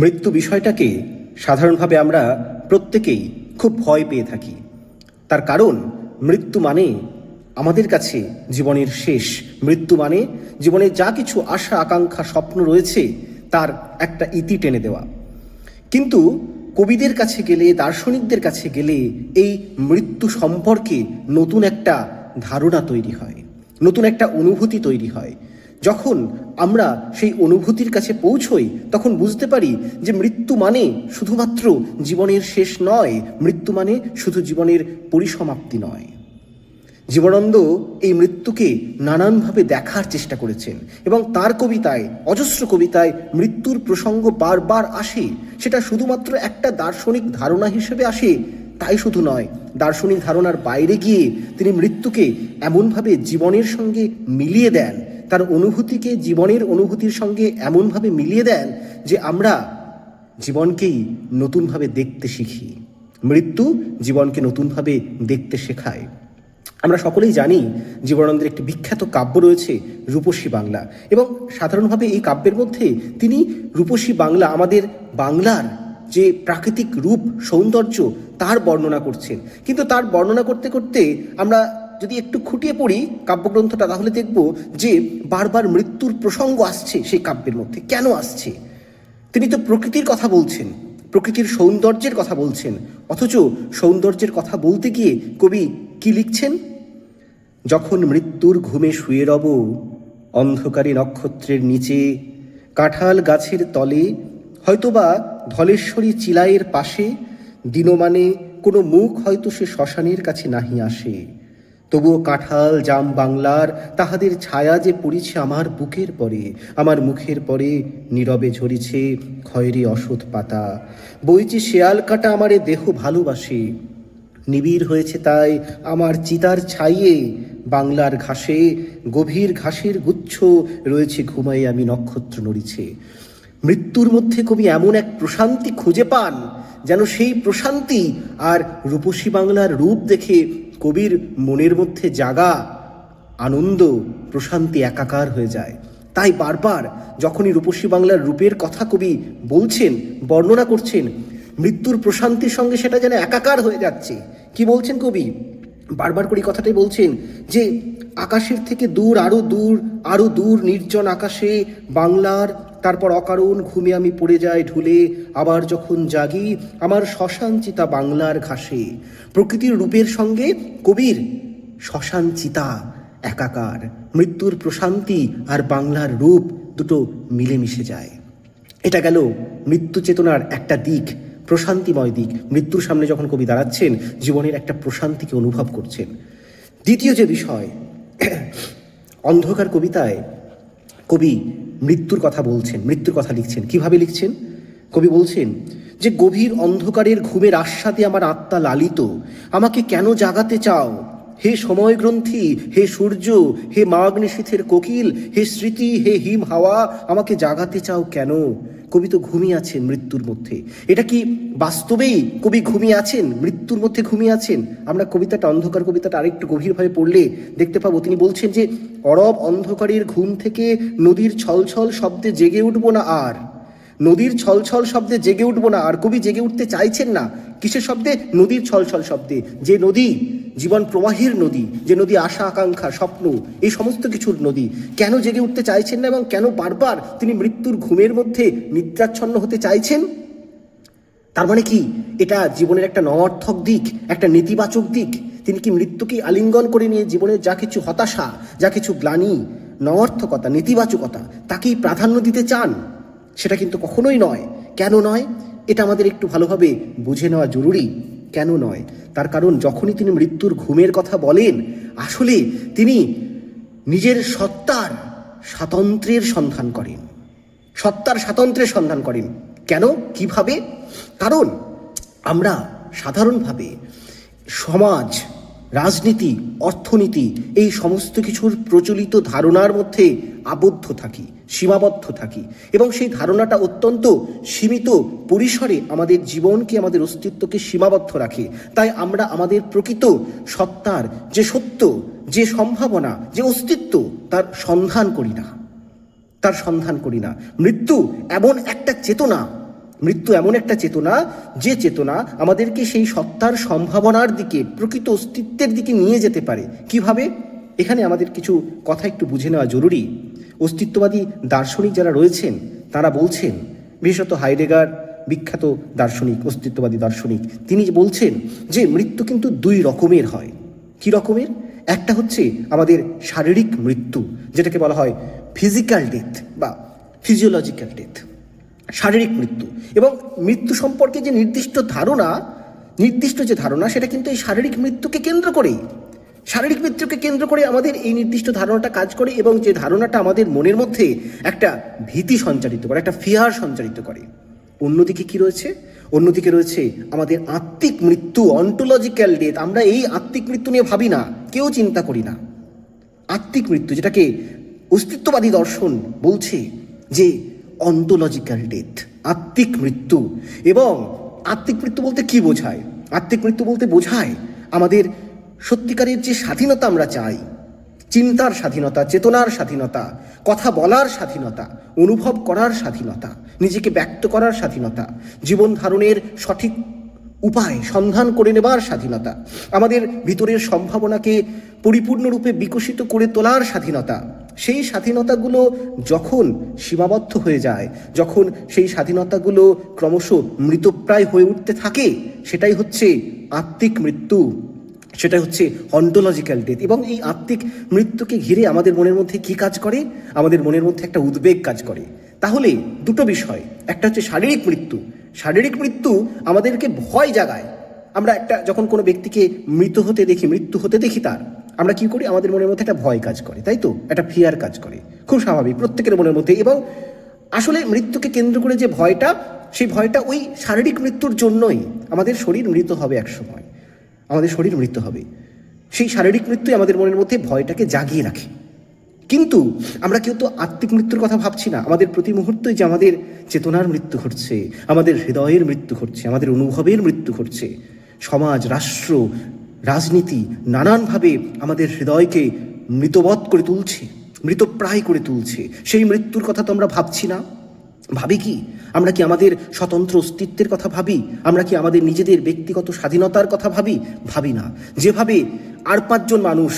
মৃত্যু বিষয়টাকে সাধারণভাবে আমরা প্রত্যেকেই খুব ভয় পেয়ে থাকি। তার কারণ, মৃত্যু মানে আমাদের কাছে জীবনের শেষ। মৃত্যু মানে জীবনে যা কিছু আশা, আকাঙ্ক্ষা, স্বপ্ন রয়েছে, তার একটা ইতি টেনে দেওয়া। কিন্তু কবিদের কাছে গেলে, দার্শনিকদের কাছে গেলে এই মৃত্যু সম্পর্কে নতুন একটা ধারণা তৈরি হয়, নতুন একটা অনুভূতি তৈরি হয়। যখন আমরা সেই অনুভূতির কাছে পৌঁছই, তখন বুঝতে পারি যে মৃত্যু মানে শুধুমাত্র জীবনের শেষ নয়, মৃত্যু মানে শুধু জীবনের পরিসমাপ্তি নয়। জীবনানন্দ এই মৃত্যুকে নানানভাবে দেখার চেষ্টা করেছেন এবং তার কবিতায়, অজস্র কবিতায় মৃত্যুর প্রসঙ্গ বারবার আসে। সেটা শুধুমাত্র একটা দার্শনিক ধারণা হিসেবে আসে, তাই শুধু নয়, দার্শনিক ধারণার বাইরে গিয়ে তিনি মৃত্যুকে এমনভাবে জীবনের সঙ্গে মিলিয়ে দেন তার অনুভূতিকে জীবনের অনুভূতির সঙ্গে এমনভাবে মিলিয়ে দেন যে আমরা জীবনকেই নতুনভাবে দেখতে শিখি। মৃত্যু জীবনকে নতুনভাবে দেখতে শেখায়। আমরা সকলেই জানি জীবনানন্দের একটি বিখ্যাত কাব্য রয়েছে রূপসী বাংলা এবং সাধারণভাবে এই কাব্যের মধ্যে তিনি রূপসী বাংলা আমাদের বাংলার যে প্রাকৃতিক রূপ সৌন্দর্য তার বর্ণনা করছেন। কিন্তু তার বর্ণনা করতে করতে আমরা যদি একটু খুঁটিয়ে পড়ি কাব্যগ্রন্থটা, তাহলে দেখব যে বারবার মৃত্যুর প্রসঙ্গ আসছে সেই কাব্যের মধ্যে। কেন আসছে? তিনি তো প্রকৃতির কথা বলছেন, প্রকৃতির সৌন্দর্যের কথা বলছেন। অথচ সৌন্দর্যের কথা বলতে গিয়ে কবি কি লিখছেন? যখন মৃত্যুর ঘুমে শুয়ে রব, অন্ধকারী নক্ষত্রের নিচে, কাঁঠাল গাছের তলে, হয়তোবা ধলেশ্বরী চিলাইয়ের পাশে, দিনমানে কোনো মুখ হয়তো সে শ্মশানের কাছে নাহি আসে। তবুও কাঁঠাল, জাম বাংলার, তাহাদের ছায়া যে পড়িছে আমার বুকের পরে, আমার মুখের পরে নীরবে ঝরিছে খয়েরি অসৎ পাতা। বইছে শেয়াল কাটা আমারে দেহ ভালোবাসে, নিবিড় হয়েছে তাই আমার চিতার ছাইয়ে, বাংলার ঘাসে, গভীর ঘাসের গুচ্ছ রয়েছে ঘুমাই আমি নক্ষত্র নড়িছে। মৃত্যুর মধ্যে কবি এমন এক প্রশান্তি খুঁজে পান, যেন সেই প্রশান্তি আর রূপসী বাংলার রূপ দেখে কবির মনের মধ্যে জাগা, আনন্দ, প্রশান্তি একাকার হয়ে যায়। তাই বারবার যখনই রূপসী বাংলার রূপের কথা কবি বলছেন, বর্ণনা করছেন, মৃত্যুর প্রশান্তির সঙ্গে সেটা যেন একাকার হয়ে যাচ্ছে। কি বলছেন কবি? বারবার করে কথাটাই বলছেন যে, আকাশের থেকে দূর, আরও দূর আরও দূর, নির্জন আকাশে বাংলার তারপর অকারণ ঘুমে আমি পড়ে যাই ঢুলে, আবার যখন জাগি, আমার শ্মশান চিতা বাংলার ঘাসে। প্রকৃতির রূপের সঙ্গে কবির শ্মশান চিতা একাকার। মৃত্যুর প্রশান্তি আর বাংলার রূপ দুটো মিলেমিশে যায়। এটা গেল মৃত্যু চেতনার একটা দিক, প্রশান্তিময় দিক। মৃত্যুর সামনে যখন কবি দাঁড়াচ্ছেন, জীবনের একটা প্রশান্তিকে অনুভব করছেন। দ্বিতীয় যে বিষয়, অন্ধকার কবিতায় কবি মৃত্যুর কথা বলছেন, মৃত্যুর কথা লিখছেন। কীভাবে লিখছেন? কবি বলছেন, যে গভীর অন্ধকারের ঘুমের আশ্বাদে আমার আত্মা লালিত। আমাকে কেন জাগাতে চাও? হে সময় গ্রন্থি হে সূর্য, হে মাগ্নিশীথের কোকিল, হে স্মৃতি, হে হিম হাওয়া, আমাকে জাগাতে চাও কেন? কবি তো ঘুমিয়ে আছেন মৃত্যুর মধ্যে। এটা কি বাস্তবেই কবি ঘুমিয়ে আছেন, মৃত্যুর মধ্যে ঘুমিয়ে আছেন? আমরা কবিতাটা, অন্ধকার কবিতাটা আরেকটু গভীরভাবে পড়লে দেখতে পাবো। তিনি বলছেন যে, অরব অন্ধকারের ঘুম থেকে নদীর ছলছল শব্দে জেগে উঠবো না আর। নদীর ছলছল শব্দে জেগে উঠবো না আর। কবি জেগে উঠতে চাইছেন না। কিসের শব্দে? নদীর ছলছল শব্দে। যে নদী জীবন প্রবাহের নদী, যে নদী আশা, আকাঙ্ক্ষা, স্বপ্ন, এই সমস্ত কিছুর নদী, কেন জেগে উঠতে চাইছেন না এবং কেন বারবার তিনি মৃত্যুর ঘুমের মধ্যে নিদ্রাচ্ছন্ন হতে চাইছেন? তার মানে কি? এটা জীবনের একটা নয়ার্থক দিক, একটা নেতিবাচক দিক। তিনি কি মৃত্যুকে আলিঙ্গন করে নিয়ে জীবনের যা কিছু হতাশা, যা কিছু গ্লানি নয়ার্থকতা নেতিবাচকতা, তাকেই প্রাধান্য দিতে চান? সেটা কিন্তু কখনোই নয়। কেন নয়? এটা আমাদের একটু ভালোভাবে বুঝে নেওয়া জরুরি। কেন নয়? তার কারণ যখনই তিনি মৃত্যুর ঘুমের কথা বলেন আসলে তিনি নিজের সত্তার স্বাতন্ত্র্যের সন্ধান করেন। সত্তার স্বাতন্ত্র্যের সন্ধান করেন। কেন? কীভাবে? কারণ আমরা সাধারণভাবে সমাজ, রাজনীতি, অর্থনীতি এই সমস্ত কিছুর প্রচলিত ধারণার মধ্যে আবদ্ধ থাকি। সীমাবদ্ধ থাকি এবং সেই ধারণাটা অত্যন্ত সীমিত পরিসরে আমাদের জীবনকে, আমাদের অস্তিত্বকে সীমাবদ্ধ রাখে। তাই আমরা আমাদের প্রকৃত সত্তার যে সত্য, যে সম্ভাবনা, যে অস্তিত্ব, তার সন্ধান করি না। তার সন্ধান করি না। মৃত্যু এমন একটা চেতনা, মৃত্যু এমন একটা চেতনা, যে চেতনা আমাদেরকে সেই সত্তার সম্ভাবনার দিকে, প্রকৃত অস্তিত্বের দিকে নিয়ে যেতে পারে। কীভাবে? এখানে আমাদের কিছু কথা একটু বুঝে নেওয়া জরুরি। অস্তিত্ববাদী দার্শনিক যারা রয়েছেন, তারা বলছেন, বিশেষত হাইডেগার, বিখ্যাত দার্শনিক, অস্তিত্ববাদী দার্শনিক, তিনি বলছেন যে মৃত্যু কিন্তু দুই রকমের হয়। কি রকমের? একটা হচ্ছে আমাদের শারীরিক মৃত্যু, যেটাকে বলা হয় ফিজিক্যাল ডেথ বা ফিজিওলজিক্যাল ডেথ শারীরিক মৃত্যু এবং মৃত্যু সম্পর্কে যে নির্দিষ্ট ধারণা, নির্দিষ্ট যে ধারণা, সেটা কিন্তু এই শারীরিক মৃত্যুকে কেন্দ্র করেই শারীরিক মৃত্যুকে কেন্দ্র করে আমাদের এই নির্দিষ্ট ধারণাটা কাজ করে এবং যে ধারণাটা আমাদের মনের মধ্যে একটা ভীতি সঞ্চারিত করে, একটা ফিয়ার সঞ্চারিত করে। অন্যদিকে কি রয়েছে? অন্যদিকে রয়েছে আমাদের আত্মিক মৃত্যু অন্টোলজিক্যাল ডেথ আমরা এই আত্মিক মৃত্যু নিয়ে ভাবি না, কেউ চিন্তা করি না। আত্মিক মৃত্যু যেটাকে অস্তিত্ববাদী দর্শন বলছে যে অন্টোলজিক্যাল ডেথ আত্মিক মৃত্যু। এবং আত্মিক মৃত্যু বলতে কি বোঝায়? আত্মিক মৃত্যু বলতে বোঝায় আমাদের সত্যিকারের যে স্বাধীনতা আমরা চাই, চিন্তার স্বাধীনতা, চেতনার স্বাধীনতা, কথা বলার স্বাধীনতা, অনুভব করার স্বাধীনতা, নিজেকে ব্যক্ত করার স্বাধীনতা, জীবন ধারণের সঠিক উপায়, সন্ধান করে নেবার স্বাধীনতা, আমাদের ভিতরের সম্ভাবনাকে পরিপূর্ণরূপে বিকশিত করে তোলার স্বাধীনতা, সেই স্বাধীনতাগুলো যখন সীমাবদ্ধ হয়ে যায়, যখন সেই স্বাধীনতাগুলো ক্রমশ মৃতপ্রায় হয়ে উঠতে থাকে, সেটাই হচ্ছে আত্মিক মৃত্যু। সেটা হচ্ছে অন্টোলজিক্যাল ডেথ এবং এই আত্মিক মৃত্যুকে ঘিরে আমাদের মনের মধ্যে কি কাজ করে? আমাদের মনের মধ্যে একটা উদ্বেগ কাজ করে। তাহলে দুটো বিষয়, একটা হচ্ছে শারীরিক মৃত্যু। শারীরিক মৃত্যু আমাদেরকে ভয় জাগায়। আমরা একটা, যখন কোনো ব্যক্তিকে মৃত হতে দেখি, মৃত্যু হতে দেখি তার, আমরা কি করি? আমাদের মনের মধ্যে একটা ভয় কাজ করে, তাই তো? একটা ফিয়ার কাজ করে। খুব স্বাভাবিক, প্রত্যেকের মনের মধ্যে। এবং আসলে মৃত্যুকে কেন্দ্র করে যে ভয়টা, সেই ভয়টা ওই শারীরিক মৃত্যুর জন্যই। আমাদের শরীর মৃত হবে এক সময় আমাদের শরীর মৃত্যু হবে। সেই শারীরিক মৃত্যুই আমাদের মনের মধ্যে ভয়টাকে জাগিয়ে রাখে। কিন্তু আমরা কেউ তো আত্মিক মৃত্যুর কথা ভাবছি না। আমাদের প্রতি মুহূর্তই যে আমাদের চেতনার মৃত্যু ঘটছে, আমাদের হৃদয়ের মৃত্যু ঘটছে, আমাদের অনুভবের মৃত্যু ঘটছে। সমাজ, রাষ্ট্র, রাজনীতি নানানভাবে আমাদের হৃদয়কে মৃতবধ করে তুলছে, মৃতপ্রায় করে তুলছে। সেই মৃত্যুর কথা তো আমরা ভাবছি না। ভাবি কি? আমরা কি আমাদের স্বতন্ত্র অস্তিত্বের কথা ভাবি? আমরা কি আমাদের নিজেদের ব্যক্তিগত স্বাধীনতার কথা ভাবি? ভাবি না। যেভাবে আর পাঁচজন মানুষ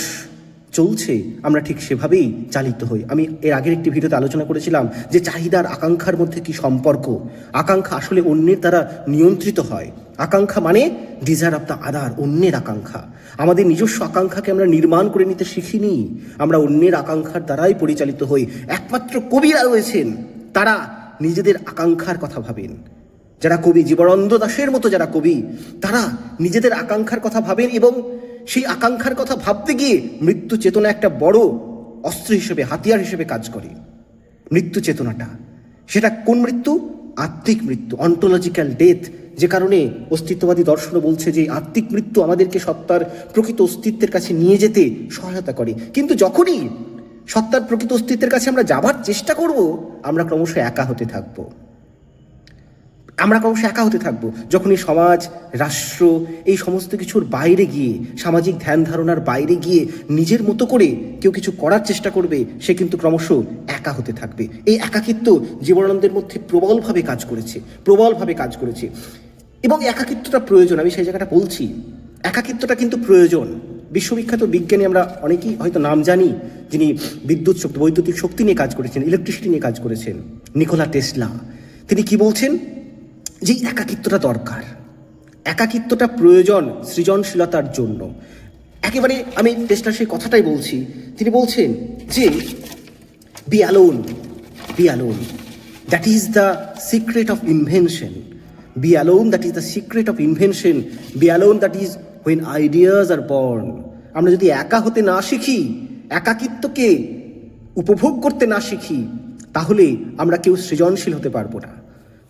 চলছে, আমরা ঠিক সেভাবেই চালিত হই। আমি এর আগের একটি ভিডিওতে আলোচনা করেছিলাম যে চাহিদার আকাঙ্ক্ষার মধ্যে কি সম্পর্ক? আকাঙ্ক্ষা আসলে অন্যের দ্বারা নিয়ন্ত্রিত হয়। আকাঙ্ক্ষা মানে ডিজায়ার অফ দ্য আদার অন্যের আকাঙ্ক্ষা। আমাদের নিজস্ব আকাঙ্ক্ষাকে আমরা নির্মাণ করে নিতে শিখিনি। আমরা অন্যের আকাঙ্ক্ষার দ্বারাই পরিচালিত হই। একমাত্র কবিরা রয়েছেন। তারা নিজেদের আকাঙ্ক্ষার কথা ভাবেন। যারা কবি জীবনানন্দ দাসের মতো যারা কবি, তারা নিজেদের আকাঙ্ক্ষার কথা ভাবেন এবং সেই আকাঙ্ক্ষার কথা ভাবতে গিয়ে মৃত্যু চেতনা একটা বড় অস্ত্র হিসেবে, হাতিয়ার হিসেবে কাজ করে। মৃত্যু চেতনাটা, সেটা কোন মৃত্যু? আত্মিক মৃত্যু অন্টোলজিক্যাল ডেথ যে কারণে অস্তিত্ববাদী দর্শন বলছে যে আত্মিক মৃত্যু আমাদেরকে সত্তার প্রকৃত অস্তিত্বের কাছে নিয়ে যেতে সহায়তা করে। কিন্তু যখনই সত্তার প্রকৃত অস্তিত্বের কাছে আমরা যাবার চেষ্টা করব, আমরা ক্রমশ একা হতে থাকব। আমরা ক্রমশ একা হতে থাকব। যখনই সমাজ, রাষ্ট্র, এই সমস্ত কিছুর বাইরে গিয়ে, সামাজিক ধ্যান ধারণার বাইরে গিয়ে নিজের মতো করে কেউ কিছু করার চেষ্টা করবে, সে কিন্তু ক্রমশ একা হতে থাকবে। এই একাকিত্ব জীবনানন্দের মধ্যে প্রবলভাবে কাজ করেছে, প্রবলভাবে কাজ করেছে। এবং একাকিত্বটা প্রয়োজন, আমি সেই জায়গাটা বলছি। একাকিত্বটা কিন্তু প্রয়োজন। বিশ্ববিখ্যাত বিজ্ঞানী আমরা অনেকেই হয়তো নাম জানি, যিনি বিদ্যুৎ শক্তি, বৈদ্যুতিক শক্তি নিয়ে কাজ করেছেন ইলেকট্রিসিটি নিয়ে কাজ করেছেন নিকোলা টেসলা তিনি কি বলছেন? যে একাকিত্বটা দরকার। একাকিত্বটা প্রয়োজন সৃজনশীলতার জন্য। একেবারে আমি টেস্টার সেই কথাটাই বলছি। তিনি বলছেন যে be alone be alone that is the secret of invention be alone that is the secret of invention be alone that is when ideas are born আমরা যদি একা হতে না শিখি, একাকিত্বকে উপভোগ করতে না শিখি, তাহলে আমরা কেউ সৃজনশীল হতে পারব না।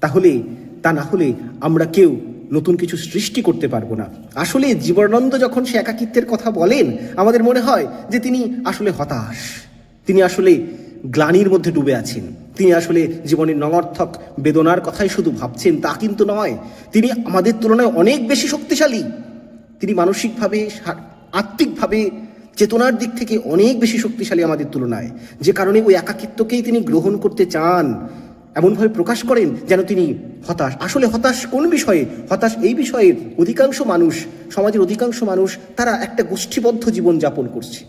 তাহলে, তা না হলে আমরা কেউ নতুন কিছু সৃষ্টি করতে পারব না। আসলে জীবনানন্দ যখন সে একাকিত্বের কথা বলেন, আমাদের মনে হয় যে তিনি আসলে হতাশ। তিনি আসলে গ্লানির মধ্যে ডুবে আছেন। তিনি আসলে জীবনের নঙর্থক বেদনার কথাই শুধু ভাবছেন, তা কিন্তু নয়। তিনি আমাদের তুলনায় অনেক বেশি শক্তিশালী। তিনি মানসিকভাবে আত্মিকভাবে চেতনার দিক থেকে অনেক বেশি শক্তিশালী আমাদের তুলনায়। যে কারণে ওই একাকিত্বকেই তিনি গ্রহণ করতে চান। এমনভাবে প্রকাশ করেন যেন তিনি হতাশ। আসলে হতাশ কোন বিষয়ে? হতাশ এই বিষয়ে অধিকাংশ মানুষ, সমাজের অধিকাংশ মানুষ, তারা একটা গোষ্ঠীবদ্ধ জীবন যাপন করছে।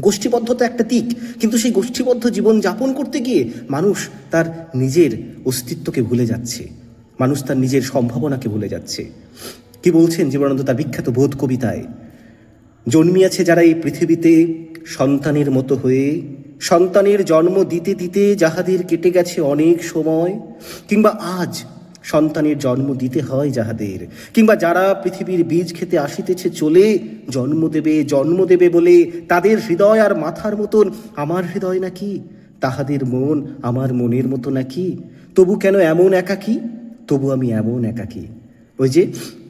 গোষ্ঠীবদ্ধতা একটা দিক, কিন্তু সেই গোষ্ঠীবদ্ধ জীবন যাপন করতে গিয়ে মানুষ তার নিজের অস্তিত্বকে ভুলে যাচ্ছে। মানুষ তার নিজের সম্ভাবনাকে ভুলে যাচ্ছে। কি বলছেন জীবনানন্দ? তার বিখ্যাত বোধ কবিতায়, জন্মিয়াছে যারা এই পৃথিবীতে সন্তানের মতো হয়ে, সন্তানের জন্ম দিতে দিতে যাহাদের কেটে গেছে অনেক সময়, কিংবা আজ সন্তানের জন্ম দিতে হয় যাহাদের, কিংবা যারা পৃথিবীর বীজ খেতে আসিতেছে চলে, জন্ম দেবে জন্ম দেবে বলে তাদের হৃদয় আর মাথার মতন, আমার হৃদয় নাকি? তাহাদের মন আমার মনের মতো নাকি? তবু কেন এমন একাকী? তবু আমি এমন একাকী। ওই যে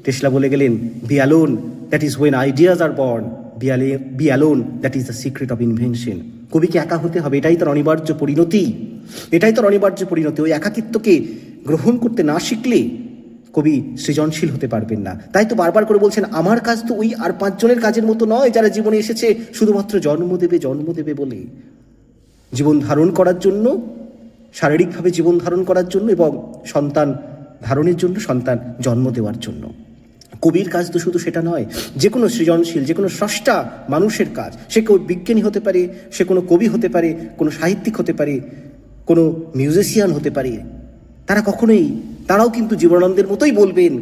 টেসলা বলে গেলেন be alone that is when ideas are born be alone that is the secret of invention কবিকে একা হতে হবে, এটাই তার অনিবার্য পরিণতি। এটাই তার অনিবার্য পরিণতি। ওই একাকিত্বকে গ্রহণ করতে না শিখলে কবি সৃজনশীল হতে পারবেন না। তাই তো বারবার করে বলছেন, আমার কাজ তো ওই আর পাঁচজনের কাজের মতো নয় যারা জীবনে এসেছে শুধুমাত্র জন্ম দেবে জন্ম দেবে বলে। জীবন ধারণ করার জন্য, শারীরিকভাবে জীবন ধারণ করার জন্য এবং সন্তান ধারণের জন্য সন্তান জন্ম দেওয়ার জন্য। কবির কাজ তো শুধু সেটা নয়, যে কোনো সৃজনশীল, যে কোনো স্রষ্টা মানুষের কাজ, সে কেউ বিজ্ঞানী হতে পারে, সে কোনো কবি হতে পারে, কোনো সাহিত্যিক হতে পারে, কোনো মিউজিশিয়ান হতে পারে, তারা কখনোই, তারাও কিন্তু জীবনানন্দের মতোই বলবেন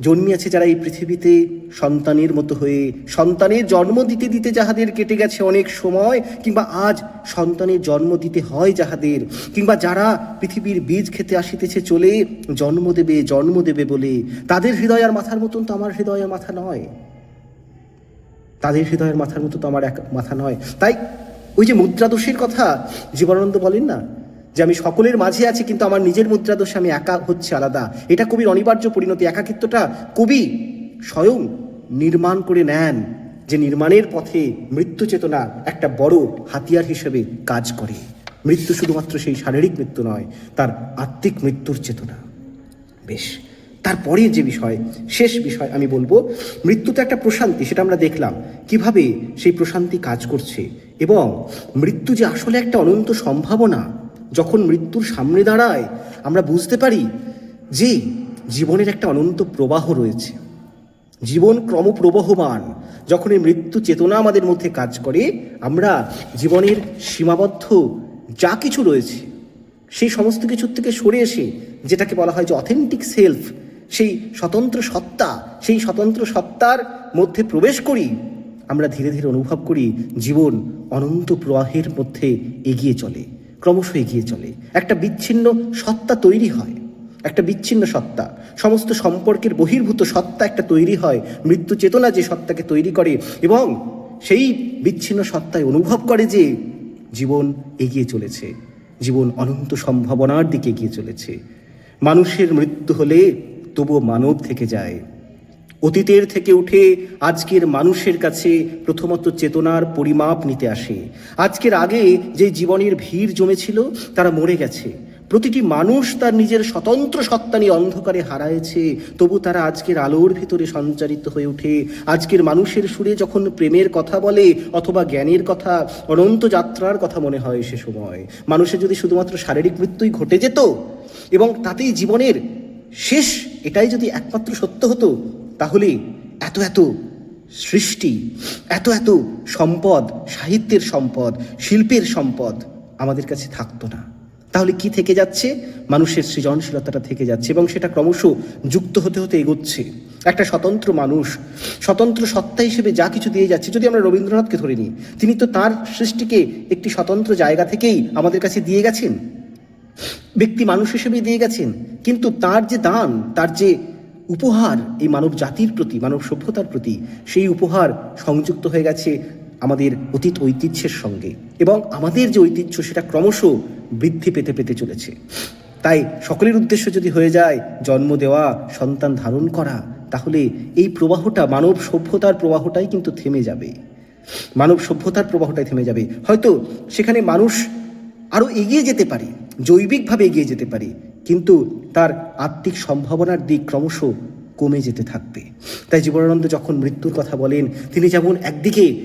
জন্মিয়াছে যারা এই পৃথিবীতে সন্তানের মতো হয়ে সন্তানের জন্ম দিতে দিতে যাহাদের কেটে গেছে অনেক সময়, কিংবা আজ সন্তানের জন্ম দিতে হয় যাহাদের, কিংবা যারা পৃথিবীর বীজ খেতে আসিতেছে চলে, জন্ম দেবে জন্ম দেবে বলে, তাদের হৃদয় আর মাথার মতন তো আমার হৃদয় আর মাথা নয়। তাদের হৃদয়ের মাথার মতো তো আমার এক মাথা নয়। তাই ওই যে মুদ্রাদোষের কথা জীবনানন্দ বলেন না যে আমি সকলের মাঝে আছি, কিন্তু আমার নিজের মুদ্রাদোষে আমি একা হচ্ছে আলাদা। এটা কবির অনিবার্য পরিণতি। একাকিত্বটা কবি স্বয়ং নির্মাণ করে নেন, যে নির্মাণের পথে মৃত্যু চেতনা একটা বড় হাতিয়ার হিসেবে কাজ করে। মৃত্যু শুধুমাত্র সেই শারীরিক মৃত্যু নয়, তার আত্মিক মৃত্যুর চেতনা। বেশ, তারপরে যে বিষয়, শেষ বিষয় আমি বলব মৃত্যু তো একটা প্রশান্তি, সেটা আমরা দেখলাম, কীভাবে সেই প্রশান্তি কাজ করছে। এবং মৃত্যু যে আসলে একটা অনন্ত সম্ভাবনা যখন মৃত্যুর সামনে দাঁড়ায়, আমরা বুঝতে পারি যে জীবনের একটা অনন্ত প্রবাহ রয়েছে। জীবন ক্রমপ্রবহমান। যখন এই মৃত্যু চেতনা আমাদের মধ্যে কাজ করে, আমরা জীবনের সীমাবদ্ধ যা কিছু রয়েছে, সেই সমস্ত কিছুর থেকে সরে এসে, যেটাকে বলা হয় যে অথেন্টিক সেলফ সেই স্বতন্ত্র সত্তা, সেই স্বতন্ত্র সত্তার মধ্যে প্রবেশ করি, আমরা ধীরে ধীরে অনুভব করি জীবন অনন্ত প্রবাহের মধ্যে এগিয়ে চলে। ক্রমশ এগিয়ে চলে। একটা বিচ্ছিন্ন সত্তা তৈরি হয়। একটা বিচ্ছিন্ন সত্তা। সমস্ত সম্পর্কের বহির্ভূত সত্তা একটা তৈরি হয়। মৃত্যু চেতনা যে সত্তাকে তৈরি করে এবং সেই বিচ্ছিন্ন সত্তায় অনুভব করে যে জীবন এগিয়ে চলেছে। জীবন অনন্ত সম্ভাবনার দিকে এগিয়ে চলেছে। মানুষের মৃত্যু হলে তবুও মানব থেকে যায়। অতীতের থেকে উঠে আজকের মানুষের কাছে প্রথমত চেতনার পরিমাপ নিতে আসে। আজকের আগে যে জীবনের ভিড় জমেছিল, তারা মরে গেছে। প্রতিটি মানুষ তার নিজের স্বতন্ত্র সত্তা নিয়ে অন্ধকারে হারায়েছে। তবু তারা আজকের আলোর ভিতরে সঞ্চারিত হয়ে ওঠে। আজকের মানুষের সুরে যখন প্রেমের কথা বলে অথবা জ্ঞানের কথা, অনন্ত যাত্রার কথা মনে হয় সে সময়। মানুষের যদি শুধুমাত্র শারীরিক মৃত্যুই ঘটে যেত এবং তাতেই জীবনের শেষ, এটাই যদি একমাত্র সত্য হতো তাহলে এত এত সৃষ্টি, এত এত সম্পদ, সাহিত্যের সম্পদ, শিল্পের সম্পদ আমাদের কাছে থাকতো না। তাহলে কি থেকে যাচ্ছে? মানুষের সৃজনশীলতাটা থেকে যাচ্ছে এবং সেটা ক্রমশ যুক্ত হতে হতে এগোচ্ছে। একটা স্বতন্ত্র মানুষ, স্বতন্ত্র সত্তা হিসেবে যা কিছু দিয়ে যাচ্ছে, যদি আমরা রবীন্দ্রনাথকে ধরে নিই, তিনি তো তার সৃষ্টিকে একটি স্বতন্ত্র জায়গা থেকেই আমাদের কাছে দিয়ে গেছেন। ব্যক্তি মানুষ হিসেবেই দিয়ে গেছেন। কিন্তু তার যে দান, তার যে উপহার এই মানব জাতির প্রতি, মানব সভ্যতার প্রতি সেই উপহার সংযুক্ত হয়ে গেছে আমাদের অতীত ঐতিহ্যের সঙ্গে এবং আমাদের যে ঐতিহ্য সেটা ক্রমশ বৃদ্ধি পেতে পেতে চলেছে। তাই সকলের উদ্দেশ্য যদি হয়ে যায় জন্ম দেওয়া, সন্তান ধারণ করা, তাহলে এই প্রবাহটা মানব সভ্যতার প্রবাহটাই কিন্তু থেমে যাবে। মানব সভ্যতার প্রবাহটাই থেমে যাবে। হয়তো সেখানে মানুষ আরও এগিয়ে যেতে পারে, জৈবিকভাবে এগিয়ে যেতে পারে কিন্তু তার আত্মিক সম্ভাবনার দিক ক্রমশ কমে যেতে থাকবে। তাই জীবনানন্দ যখন মৃত্যুর কথা বলেন, তিনি যেমন একদিকে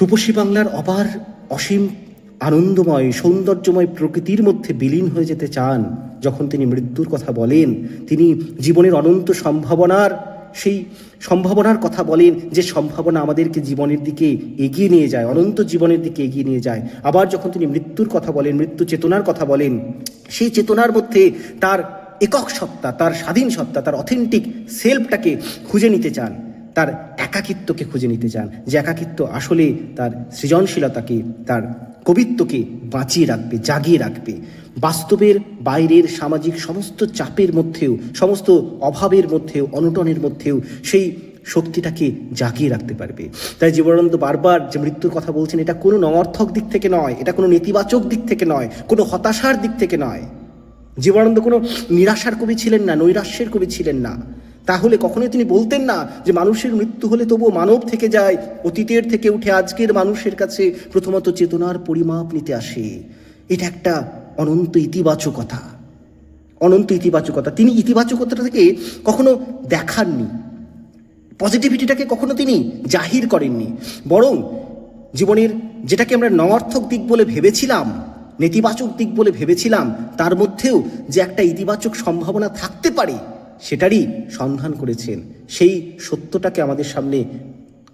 রূপসী বাংলার অপার অসীম আনন্দময়, সৌন্দর্যময় প্রকৃতির মধ্যে বিলীন হয়ে যেতে চান, যখন তিনি মৃত্যুর কথা বলেন, তিনি জীবনের অনন্ত সম্ভাবনার সেই সম্ভাবনার কথা বলেন যে সম্ভাবনা আমাদেরকে জীবনের দিকে এগিয়ে নিয়ে যায়, অনন্ত জীবনের দিকে এগিয়ে নিয়ে যায়। আবার যখন তিনি মৃত্যুর কথা বলেন, মৃত্যু চেতনার কথা বলেন, সেই চেতনার মধ্যে তার একক সত্তা, তার স্বাধীন সত্তা, তার অথেন্টিক সেলফটাকে খুঁজে নিতে চান। তার একাকিত্বকে খুঁজে নিতে চান, যে একাকিত্ব আসলে তার সৃজনশীলতাকে, তার কবিত্বকে বাঁচিয়ে রাখবে, জাগিয়ে রাখবে। বাস্তবের বাইরের সামাজিক সমস্ত চাপের মধ্যেও, সমস্ত অভাবের মধ্যেও, অনটনের মধ্যেও সেই শক্তিটাকে জাগিয়ে রাখতে পারবে। তাই জীবনানন্দ বারবার যে মৃত্যুর কথা বলছেন, এটা কোনো নমর্থক দিক থেকে নয়, এটা কোনো নেতিবাচক দিক থেকে নয়, কোনো হতাশার দিক থেকে নয়। জীবনানন্দ কোনো নিরাশার কবি ছিলেন না, নৈরাশ্যের কবি ছিলেন না। তাহলে কখনোই তিনি বলতেন না যে মানুষের মৃত্যু হলে তবুও মানব থেকে যায়, অতীতের থেকে উঠে আজকের মানুষের কাছে প্রথমত চেতনার পরিমাপ নিতে আসে। এটা একটা অনন্ত ইতিবাচকতা অনন্ত ইতিবাচকতা। তিনি ইতিবাচকতা থেকে কখনো দেখাননি। পজিটিভিটিটাকে কখনো তিনি জাহির করেননি। বরং জীবনের যেটাকে আমরা নয়ার্থক দিক বলে ভেবেছিলাম, নেতিবাচক দিক বলে ভেবেছিলাম, তার মধ্যেও যে একটা ইতিবাচক সম্ভাবনা থাকতে পারে, সেটারই সন্ধান করেছেন। সেই সত্যটাকে আমাদের সামনে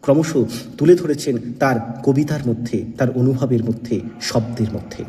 ক্রমশ তুলে ধরেছেন তার কবিতার মধ্যে, তার অনুভবের মধ্যে, শব্দের মধ্যে।